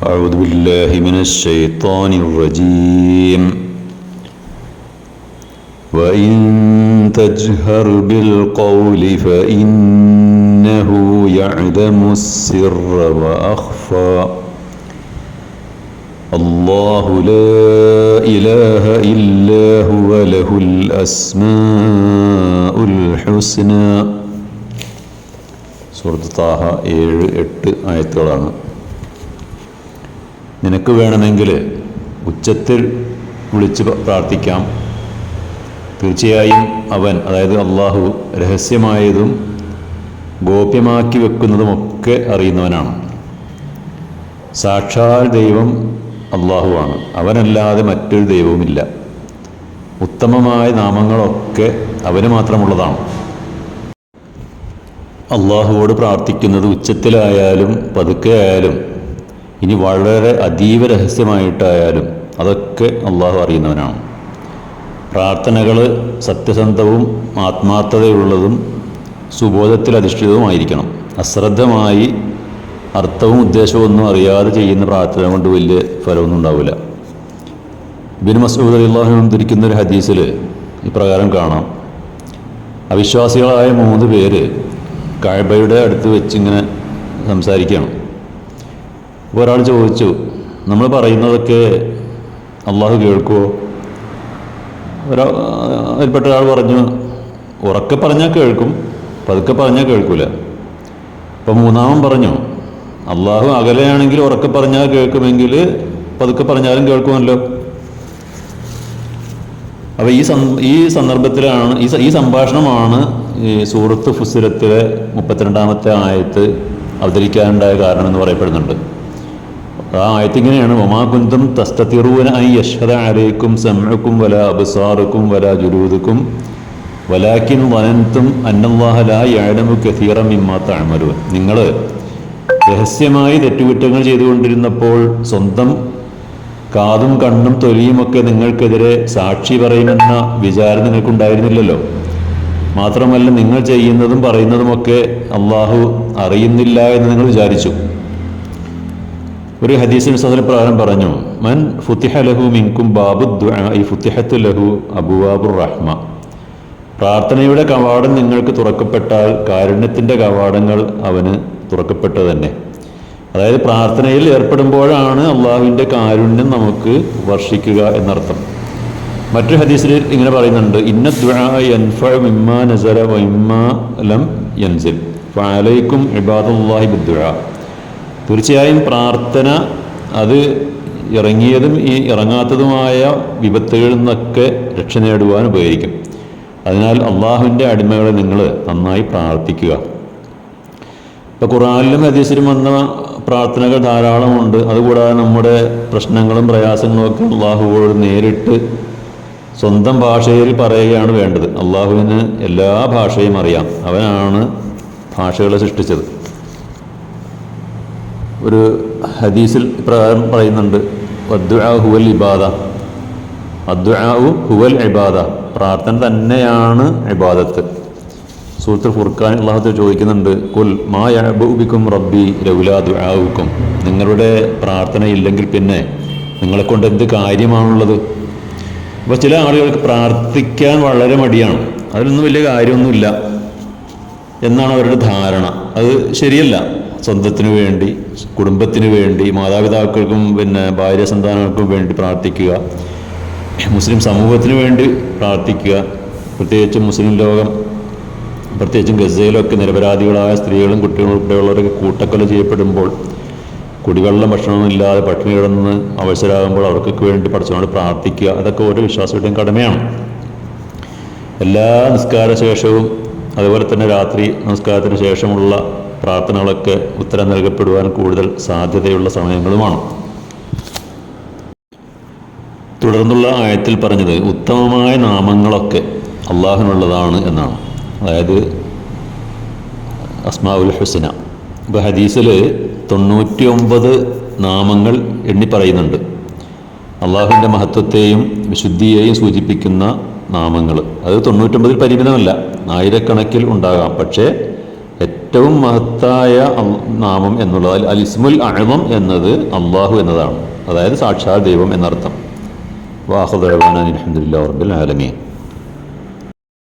أعوذ بالله من الشيطان الرجيم. وإن تجهر بالقول فإنه يعدم السر وأخفى. الله لا إله إلا هو له الأسماء الحسنى. سورة طه 7 8 آيات നിനക്ക് വേണമെങ്കിൽ ഉച്ചത്തിൽ വിളിച്ച് പ്രാർത്ഥിക്കാം. തീർച്ചയായും അവൻ അതായത് അള്ളാഹു രഹസ്യമായതും ഗോപ്യമാക്കി വെക്കുന്നതുമൊക്കെ അറിയുന്നവനാണ്. സാക്ഷാൽ ദൈവം അള്ളാഹുവാണ്. അവനല്ലാതെ മറ്റൊരു ദൈവവുമില്ല. ഉത്തമമായ നാമങ്ങളൊക്കെ അവന് മാത്രമുള്ളതാണ്. അള്ളാഹുവോട് പ്രാർത്ഥിക്കുന്നത് ഉച്ചത്തിലായാലും പതുക്കെ ആയാലും ഇനി വളരെ അതീവ രഹസ്യമായിട്ടായാലും അതൊക്കെ അള്ളാഹു അറിയുന്നവനാണ്. പ്രാർത്ഥനകൾ സത്യസന്ധവും ആത്മാർത്ഥതയുള്ളതും സുബോധത്തിൽ അധിഷ്ഠിതവുമായിരിക്കണം. അശ്രദ്ധമായി അർത്ഥവും ഉദ്ദേശവും ഒന്നും അറിയാതെ ചെയ്യുന്ന പ്രാർത്ഥന കൊണ്ട് വലിയ ഫലമൊന്നും ഉണ്ടാവില്ല. ബിൻ മസൂദ് അലിള്ളാഹു ധരിക്കുന്ന ഒരു ഹദീസിൽ ഇപ്രകാരം കാണാം. അവിശ്വാസികളായ മൂന്ന് പേര് കാഴ്ബയുടെ അടുത്ത് വെച്ചിങ്ങനെ സംസാരിക്കുകയാണ്. അപ്പോൾ ഒരാൾ ചോദിച്ചു നമ്മൾ പറയുന്നതൊക്കെ അള്ളാഹു കേൾക്കുമോ ഒരാ അതിൽപ്പെട്ട ഒരാൾ പറഞ്ഞു ഉറക്കെ പറഞ്ഞാൽ കേൾക്കും പതുക്കെ പറഞ്ഞാൽ കേൾക്കൂല. അപ്പം മൂന്നാമൻ പറഞ്ഞു അള്ളാഹു അകലെയാണെങ്കിൽ ഉറക്കെ പറഞ്ഞാൽ കേൾക്കുമെങ്കിൽ പതുക്കെ പറഞ്ഞാലും കേൾക്കുമല്ലോ. അപ്പോൾ ഈ ഈ സന്ദർഭത്തിലാണ് ഈ ഈ സംഭാഷണമാണ് ഈ സൂറത്ത് ഫുസിലത്തിലെ മുപ്പത്തിരണ്ടാമത്തെ ആയത്ത് അവതരിക്കാനുണ്ടായ കാരണം എന്ന് പറയപ്പെടുന്നുണ്ട്. ആ ആയത്തിങ്ങനെയാണ് ഒമാകുന്തം തസ്തതിറൂന ഐ യശ്വര അലൈക്കും സമഴക്കും വല അബസാറുക്കും വല ജുലൂദുക്കും വലാക്കിൻ വനന്തും അന്നല്ലാഹല യാഴമു കഥീറം ഇമ്മാത്ത നിങ്ങൾ രഹസ്യമായി തെറ്റുകുറ്റങ്ങൾ ചെയ്തുകൊണ്ടിരുന്നപ്പോൾ സ്വന്തം കാതും കണ്ണും തൊലിയുമൊക്കെ നിങ്ങൾക്കെതിരെ സാക്ഷി പറയുമെന്ന വിചാരം നിങ്ങൾക്കുണ്ടായിരുന്നില്ലല്ലോ. മാത്രമല്ല നിങ്ങൾ ചെയ്യുന്നതും പറയുന്നതുമൊക്കെ അള്ളാഹു അറിയുന്നില്ല എന്ന് നിങ്ങൾ വിചാരിച്ചു. ഒരു ഹദീസിന് സദന പ്രകാരം പറഞ്ഞു മൻ ഫുത്തിഹ ലഹു മിൻകും ബാബു ഈ ഫുത്തിഹത്തു ലഹു അബുവാബുർ റഹ്മ. പ്രാർത്ഥനയുടെ കവാടം നിങ്ങൾക്ക് തുറക്കപ്പെട്ടാൽ കാരുണ്യത്തിന്റെ കവാടങ്ങൾ അവന് തുറക്കപ്പെട്ടു തന്നെ. അതായത് പ്രാർത്ഥനയിൽ ഏർപ്പെടുമ്പോഴാണ് അള്ളാഹുവിന്റെ കാരുണ്യം നമുക്ക് വർഷിക്കുക എന്നർത്ഥം. മറ്റൊരു ഹദീസിൽ ഇങ്ങനെ പറയുന്നുണ്ട് ഇന്ന ദ്വാ നസര ലം യൻസിൽ ഫാലൈക്കും ഇബാദുല്ലാഹി തീർച്ചയായും പ്രാർത്ഥന അത് ഇറങ്ങിയതും ഈ ഇറങ്ങാത്തതുമായ വിപത്തുകളിൽ നിന്നൊക്കെ രക്ഷ നേടുവാൻ ഉപകരിക്കും. അതിനാൽ അള്ളാഹുവിന്റെ അടിമകളെ നിങ്ങൾ നന്നായി പ്രാർത്ഥിക്കുക. ഇപ്പോൾ ഖുറാനിലും ഹദീസിലും വന്ന പ്രാർത്ഥനകൾ ധാരാളമുണ്ട് അതുകൂടാതെ നമ്മുടെ പ്രശ്നങ്ങളും പ്രയാസങ്ങളും ഒക്കെ അള്ളാഹുവോട് നേരിട്ട് സ്വന്തം ഭാഷയിൽ പറയുകയാണ് വേണ്ടത്. അള്ളാഹുവിന് എല്ലാ ഭാഷയും അറിയാം. അവനാണ് ഭാഷകളെ സൃഷ്ടിച്ചത്. ഒരു ഹദീസിൽ ഇപ്രകാരം പറയുന്നുണ്ട് ഹുവൽ ഇബാദ. അദ്ദുആഉ ഹുവൽ ഇബാദ. പ്രാർത്ഥന തന്നെയാണ് ഇബാദത്ത്. സൂത്ര ഫുർഖാൻ അള്ളാഹത്ത് ചോദിക്കുന്നുണ്ട് കുൽ മാ യഅബുബിക്കും റബ്ബി ലൗലാ ദുആഉക്കും. നിങ്ങളുടെ പ്രാർത്ഥന ഇല്ലെങ്കിൽ പിന്നെ നിങ്ങളെ കൊണ്ട് എന്ത് കാര്യമാണുള്ളത്? അപ്പോൾ ചില ആളുകൾക്ക് പ്രാർത്ഥിക്കാൻ വളരെ മടിയാണ്. അതിലൊന്നും വലിയ കാര്യമൊന്നുമില്ല എന്നാണ് അവരുടെ ധാരണ. അത് ശരിയല്ല. സ്വന്തത്തിന് വേണ്ടി കുടുംബത്തിന് വേണ്ടി മാതാപിതാക്കൾക്കും പിന്നെ ഭാര്യ സന്താനങ്ങൾക്കും വേണ്ടി പ്രാർത്ഥിക്കുക. മുസ്ലിം സമൂഹത്തിന് വേണ്ടി പ്രാർത്ഥിക്കുക. പ്രത്യേകിച്ചും മുസ്ലിം ലോകം പ്രത്യേകിച്ചും ഗസയിലൊക്കെ നിരപരാധികളായ സ്ത്രീകളും കുട്ടികളും ഉൾപ്പെടെയുള്ളവരൊക്കെ കൂട്ടക്കൊല ചെയ്യപ്പെടുമ്പോൾ കുടിവെള്ളം ഭക്ഷണമില്ലാതെ പട്ടിണി കിടന്ന് അവസരമാകുമ്പോൾ അവർക്കൊക്കെ വേണ്ടി പഠിച്ചവനോട് പ്രാർത്ഥിക്കുക. അതൊക്കെ ഓരോ വിശ്വാസിയുടെയും കടമയാണ്. എല്ലാ നിസ്കാര ശേഷവും അതുപോലെ തന്നെ രാത്രി നമസ്കാരത്തിന് ശേഷമുള്ള പ്രാർത്ഥനകളൊക്കെ ഉത്തരം നൽകപ്പെടുവാൻ കൂടുതൽ സാധ്യതയുള്ള സമയങ്ങളുമാണ്. തുടർന്നുള്ള ആയത്തിൽ പറഞ്ഞത് ഉത്തമമായ നാമങ്ങളൊക്കെ അള്ളാഹുനുള്ളതാണ് എന്നാണ്. അതായത് അസ്മാവുൽ ഹുസന. ഇപ്പോൾ ഹദീസിൽ തൊണ്ണൂറ്റി ഒമ്പത് നാമങ്ങൾ എണ്ണി പറയുന്നുണ്ട്. അള്ളാഹുവിന്റെ മഹത്വത്തെയും വിശുദ്ധിയെയും സൂചിപ്പിക്കുന്ന നാമങ്ങൾ അത് തൊണ്ണൂറ്റൊമ്പതിൽ പരിമിതമല്ല. ആയിരക്കണക്കിൽ ഉണ്ടാകാം. പക്ഷേ ഏറ്റവും മഹത്തായ നാമം എന്നുള്ളത് അൽ- ഇസ്മുൽ അഴമം എന്നത് അള്ളാഹു എന്നതാണ്. അതായത് സാക്ഷാത് ദൈവം എന്നർത്ഥം. വാഹുദാൻ അലഹമുല്ലാ റബ്ബിൽ ആലമീൻ.